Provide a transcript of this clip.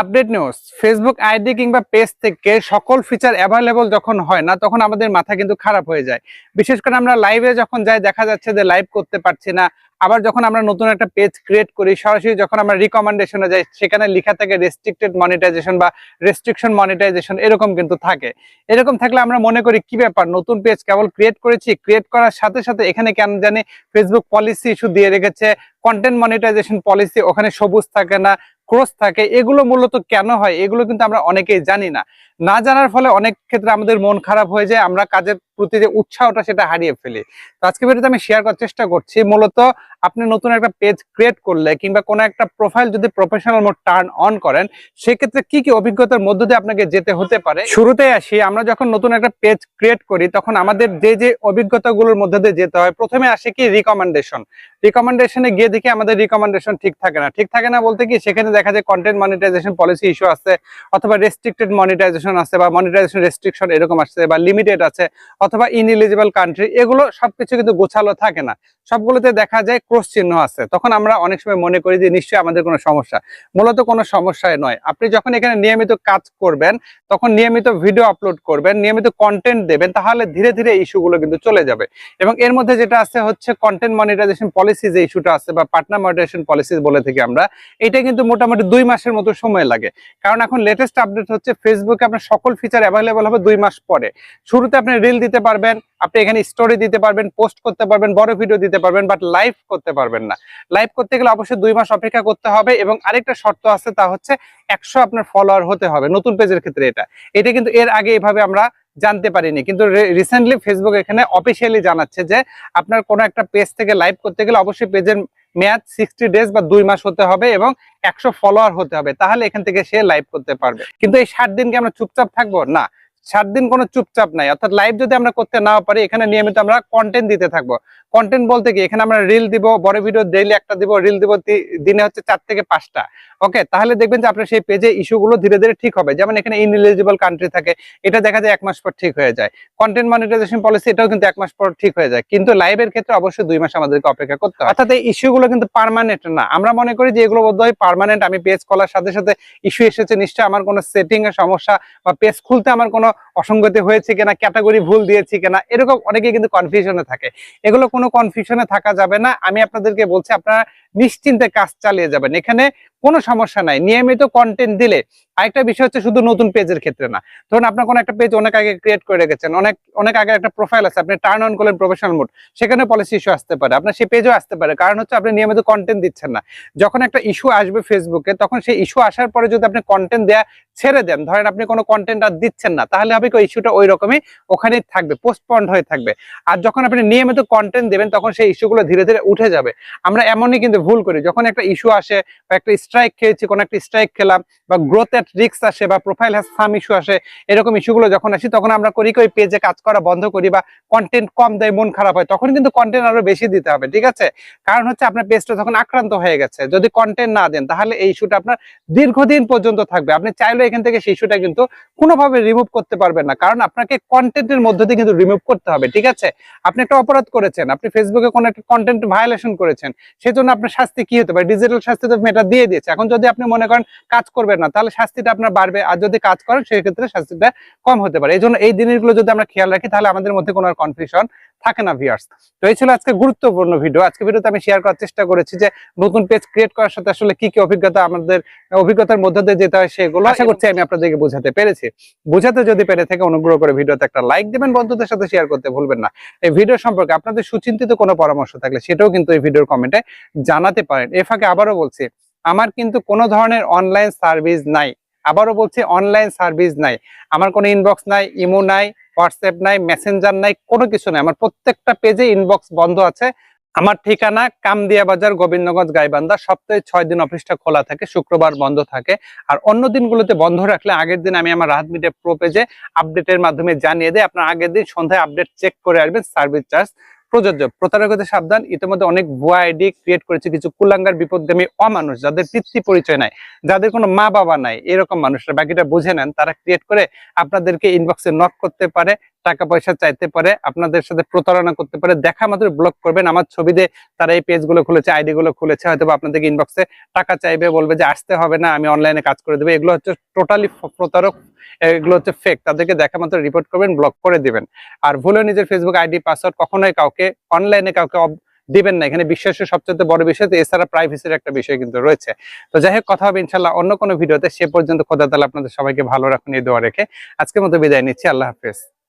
Update news Facebook ID কিংবা page থেকে সকল ফিচার অ্যাভেলেবল যখন হয় না, তখন আমাদের মাথা কিন্তু খারাপ হয়ে যায়। বিশেষ করে আমরা লাইভে যখন যাই, দেখা যাচ্ছে যে লাইভ করতে পারছি না। আবার যখন আমরা নতুন একটা পেজ ক্রিয়েট করি, সরাসরি যখন আমরা রিকমেন্ডেশনে যাই, সেখানে লেখা থাকে রেস্ট্রিক্টেড মনিটাইজেশন বা রেস্ট্রিকশন মনিটাইজেশন এরকম কিন্তু থাকে। এরকম থাকলে আমরা মনে করি, কি ব্যাপার? নতুন পেজ কেবল ক্রিয়েট করেছি? ক্রিয়েট করার সাথে সাথে এখানে কেন জানি ফেসবুক পলিসি ইস্যু দিয়ে রেখেছে। কন্টেন্ট মনিটাইজেশন পলিসি ওখানে সবুজ থাকে না। ক্রস থাকে এগুলো মূলত কেন হয়? এগুলো কিন্তু আমরা অনেকেই জানি না। না জানার ফলে অনেক ক্ষেত্রে আমাদের মন খারাপ হয়ে যায়, আমরা কাজের প্রতি যে উৎসাহটা সেটা হারিয়ে ফেলি। তো আজকে ভিডিওতে আমি শেয়ার করার চেষ্টা করছি, মূলত আপনি নতুন একটা পেজ ক্রিয়েট করলে কিংবা কোনো একটা প্রোফাইল যদি প্রফেশনাল মোড টার্ন অন করেন, সেক্ষেত্রে কি কি অভিজ্ঞতার মধ্য দিয়ে আপনাকে যেতে হতে পারে? শুরুতে আসি, আমরা যখন নতুন একটা পেজ ক্রিয়েট করি, তখন আমাদের যে যে অভিজ্ঞতাগুলোর মধ্যে দিয়ে যেতে হয়, প্রথমে আসে কি রিকমেন্ডেশন রিকমেন্ডেশনে গিয়ে দেখি আমাদের রিকমেন্ডেশন ঠিক থাকে না। ঠিক থাকে না বলতে কি, সেখানে দেখা যায় কন্টেন্ট মনিটাইজেশন পলিসি ইস্যু আছে, অথবা রেস্ট্রিক্টেড মনিটাইজেশন আছে বা মনিটাইজেশন রেস্ট্রিকশন এরকম আসছে বা লিমিটেড আছে অথবা ইনএলিজিবল কান্ট্রি এগুলো সবকিছু কিন্তু গোছালো থাকে না। সবগুলোতে দেখা যায় ক্রস চিহ্ন আছে। তখন আমরা অনেক সময় মনে করি যে নিশ্চয়ই আমাদের কোনো সমস্যা। মূলত কোনো সমস্যায় নয়। আপনি যখন এখানে নিয়মিত কাজ করবেন, তখন নিয়মিত ভিডিও আপলোড করবেন, নিয়মিত কন্টেন্ট দেবেন, তাহলে ধীরে ধীরে ইস্যুগুলো কিন্তু চলে যাবে। এবং এর মধ্যে যেটা আছে হচ্ছে কন্টেন্ট মনিটাইজেশন পলিসি যে ইস্যুটা আছে বা পার্টনার মনিটাইজেশন পলিসি বলে থাকি আমরা, এটা কিন্তু মোটামুটি দুই মাসের মতো সময় লাগে। কারণ এখন লেটেস্ট আপডেট হচ্ছে ফেসবুকে আপনার সকল ফিচার অ্যাভেলেবল হবে দুই মাস পরে। শুরুতে আপনি রিল দিতে পারবেন, আপনি এখানে স্টোরি দিতে পারবেন পোস্ট করতে পারবেন, বড় ভিডিও দিতে পারবেন বাট লাইভ করতে পারবেন না। লাইভ করতে গেলে অবশ্যই দুই মাস অপেক্ষা করতে হবে এবং আরেকটা শর্ত আছে তা হচ্ছে একশো আপনার ফলোয়ার হতে হবে, নতুন পেজের ক্ষেত্রে এটা। এটা কিন্তু এর আগে এভাবে আমরা জানতে পারিনি, কিন্তু রিসেন্টলি ফেসবুক এখানে অফিসিয়ালি জানাচ্ছে যে আপনার কোনো একটা পেজ থেকে লাইভ করতে গেলে অবশ্যই পেজের মেয়াদ সিক্সটি ডেজ বা দুই মাস হতে হবে এবং একশো ফলোয়ার হতে হবে। তাহলে এখান থেকে সে লাইভ করতে পারবে। কিন্তু এই ষাট দিনকে আমরা চুপচাপ থাকব? না। সাত দিন কোনো চুপচাপ নাই। অর্থাৎ লাইভ যদি আমরা করতে না পারি, এখানে নিয়মিত আমরা কন্টেন্ট দিতে থাকব। কন্টেন্ট বলতে কি, এখানে আমরা রিল দিব, বড় ভিডিও ডেইলি একটা দিব রিল দিব দিনে হচ্ছে চার থেকে পাঁচটা। ওকে তাহলে দেখবেন যে আপনার সেই পেজে ইস্যুগুলো ধীরে ধীরে ঠিক হবে। যেমন এখানে ইনএলিজিবল কান্ট্রি থাকে, এটা দেখা যায় এক মাস পর ঠিক হয়ে যায়। কন্টেন্ট মনিটাইজেশন পলিসি এটাও কিন্তু এক মাস পর ঠিক হয়ে যায়। কিন্তু লাইভের ক্ষেত্রে অবশ্যই দুই মাস আমাদেরকে অপেক্ষা করতে হয় অর্থাৎ এই ইস্যুগুলো কিন্তু পার্মানেন্ট না। আমরা মনে করি যে এগুলো বোধহয় পার্মানেন্ট আমি পেজ খোলার সাথে সাথে ইস্যু এসেছে, নিশ্চয়ই আমার কোনো সেটিং এর সমস্যা বা পেজ খুলতে আমার কোনো অসঙ্গতি হয়েছে কিনা ক্যাটাগরি ভুল দিয়েছি কিনা, এরকম অনেকে কিন্তু কনফিউশনে থাকে। এগুলো কোনো কনফিউশনে থাকা যাবে না। আমি আপনাদেরকে বলছি, আপনারা নিশ্চিন্তে কাজ চালিয়ে যাবেন। এখানে কোনো সমস্যা নাই। নিয়মিত কন্টেন্ট দিলে আরেকটা বিষয় হচ্ছে শুধু নতুন পেজের ক্ষেত্রে না। ধরুন আপনার কোনো একটা পেজ অনেক আগে ক্রিয়েট করে রেখেছেন, অনেক অনেক আগে একটা প্রোফাইল আছে, আপনি টার্ন অন করলেন প্রফেশনাল মোড সেখানে পলিসি ইস্যু আসতে পারে। আপনার সেই পেজও আসতে পারে। কারণ হচ্ছে আপনি নিয়মিত কন্টেন্ট দিচ্ছেন না। যখন একটা ইস্যু আসবে ফেসবুকে তখন সেই ইস্যু আসার পরে যদি আপনি কন্টেন্ট দেয়া ছেড়ে দেন, ধরেন আপনি কোনো কন্টেন্ট আর দিচ্ছেন না, তাহলে হবে কি ইস্যুটা ওই রকমই ওখানেই থাকবে পোস্টপন্ড হয়ে থাকবে। আর যখন আপনি নিয়মিত কন্টেন্ট দেবেন, তখন সেই ইস্যুগুলো ধীরে ধীরে উঠে যাবে। আমরা এমনই কিন্তু ভুল করি, যখন একটা ইস্যু আসে বা একটা স্ট্রাইক খেয়েছি, কোনো একটা স্ট্রাইক খেলাম বা গ্রোথ এট রিক্স আসে বা প্রোফাইল হ্যাজ সাম ইস্যু আসে, এরকম ইস্যুগুলো যখন আসি, তখন আমরা করি কি ওই পেজে কাজ করা বন্ধ করি বা কন্টেন্ট কম দেয়, মন খারাপ হয়, তখন কিন্তু কন্টেন্ট আরও বেশি দিতে হবে, ঠিক আছে? কারণ হচ্ছে আপনার পেজটা তখন আক্রান্ত হয়ে গেছে, যদি কন্টেন্ট না দেন, তাহলে এই ইস্যুটা আপনার দীর্ঘদিন পর্যন্ত থাকবে। আপনি চাইলে এখান থেকে সেই ইস্যুটা কিন্তু কোনোভাবে রিমুভ করতে পারবেন না, কারণ আপনাকে কন্টেন্টের মধ্য দিয়ে কিন্তু রিমুভ করতে হবে, ঠিক আছে? আপনি একটা অপরাধ করেছেন, আপনি ফেসবুকে কোনো একটা কন্টেন্ট ভায়োলেশন করেছেন, সেজন্য আপনার শাস্তি কি হতে পারে? ডিজিটাল শাস্তি তো মেটা দিয়ে দিয়েছে। এখন যদি আপনি মনে করেন কাজ করবেন না, তাহলে শাস্তিটা আপনার বাড়বে। আর যদি কাজ করেন, সেক্ষেত্রে শাস্তিটা কম হতে পারে। এই জন্য এই জিনিসগুলো যদি আমরা খেয়াল রাখি, তাহলে আমাদের মধ্যে কোনো আর কনফিউশন থাকে না ভিউয়ার্স তো এই ছিল আজকে গুরুত্বপূর্ণ ভিডিও আজকে ভিডিওতে আমি শেয়ার করার চেষ্টা করেছি যে নতুন পেজ ক্রিয়েট করার সাথে আসলে কি কি অভিজ্ঞতা আমাদের অভিজ্ঞতার মধ্যে দিয়ে যেতে হয় সেগুলো আশা করছি আমি আপনাদেরকে বোঝাতে পেরেছি। বোঝাতে যদি পেরে থেকে অনুগ্রহ করে ভিডিওতে একটা লাইক দিবেন বন্ধুদের সাথে শেয়ার করতে ভুলবেন না। এই ভিডিও সম্পর্কে আপনাদের সুচিন্তিত কোনো পরামর্শ থাকলে সেটাও কিন্তু এই ভিডিওর কমেন্টে জানাতে পারেন। এ ফাঁকে আবারও বলছি আমার কিন্তু কোনো ধরনের অনলাইন সার্ভিস নাই। আবারও বলছি অনলাইন সার্ভিস নাই। আমার কোনো ইনবক্স নাই ইমো নাই হোয়াটসঅ্যাপ নাই মেসেঞ্জার নাই, কোনো কিছু নাই। আমার প্রত্যেকটা পেজে ইনবক্স বন্ধ আছে। আমার ঠিকানা কামদিয়া বাজার, গোবিন্দগঞ্জ, গাইবান্ধা। সপ্তাহে ছয় দিন অফিসটা খোলা থাকে, শুক্রবার বন্ধ থাকে। আর অন্য দিনগুলোতে বন্ধ রাখলে আগের দিন আমি আমার রাহাত মিডিয়া প্রো পেজে আপডেটের মাধ্যমে জানিয়ে দেয় আপনার আগের দিন সন্ধ্যায় আপডেট চেক করে আসবেন সার্ভিস চার্জ প্রযোজ্য। প্রতারকদের সাবধান, ইতিমধ্যে অনেক ভুয়া আইডি ক্রিয়েট করেছে কিছু কুলাঙ্গার, বিপদগামী অমানুষ, যাদের পিতৃ পরিচয় নাই, যাদের কোনো মা বাবা নাই, এরকম মানুষরা। বাকিটা বুঝে নেন, তারা ক্রিয়েট করে আপনাদেরকে ইনবক্সে নক করতে পারে। টাকা পয়সা চাইতে পারে, আপনাদের সাথে প্রতারণা করতে পারে, দেখা মাত্র ব্লক করবেন। আমার ছবি দিয়ে তারা এই পেজগুলো খুলেছে আইডি গুলো খুলেছে, হয়তো আপনাদেরকে ইনবক্সে টাকা চাইবে, বলবে যে আসতে হবে না, আমি অনলাইনে কাজ করে দেবো। এগুলো হচ্ছে টোটালি প্রতারক, এগুলো হচ্ছে ফেক তাদেরকে দেখা মাত্র রিপোর্ট করবেন ব্লক করে দিবেন। আর ভুলে নিজের ফেসবুক আইডি পাসওয়ার্ড কখনোই কাউকে অনলাইনে কাউকে দিবেন না। এখানে বিশ্বাসের সবচেয়ে বড় বিষয়, তো এছাড়া প্রাইভেসির একটা বিষয় কিন্তু রয়েছে। তো যাই হোক, কথা হবে ইনশাল্লাহ অন্য কোনো ভিডিওতে। সে পর্যন্ত খোদা তালা আপনাদের সবাইকে ভালো রাখুন, এই দোয়া রেখে। আজকের মতো বিদায় নিচ্ছি, আল্লাহ হাফেজ।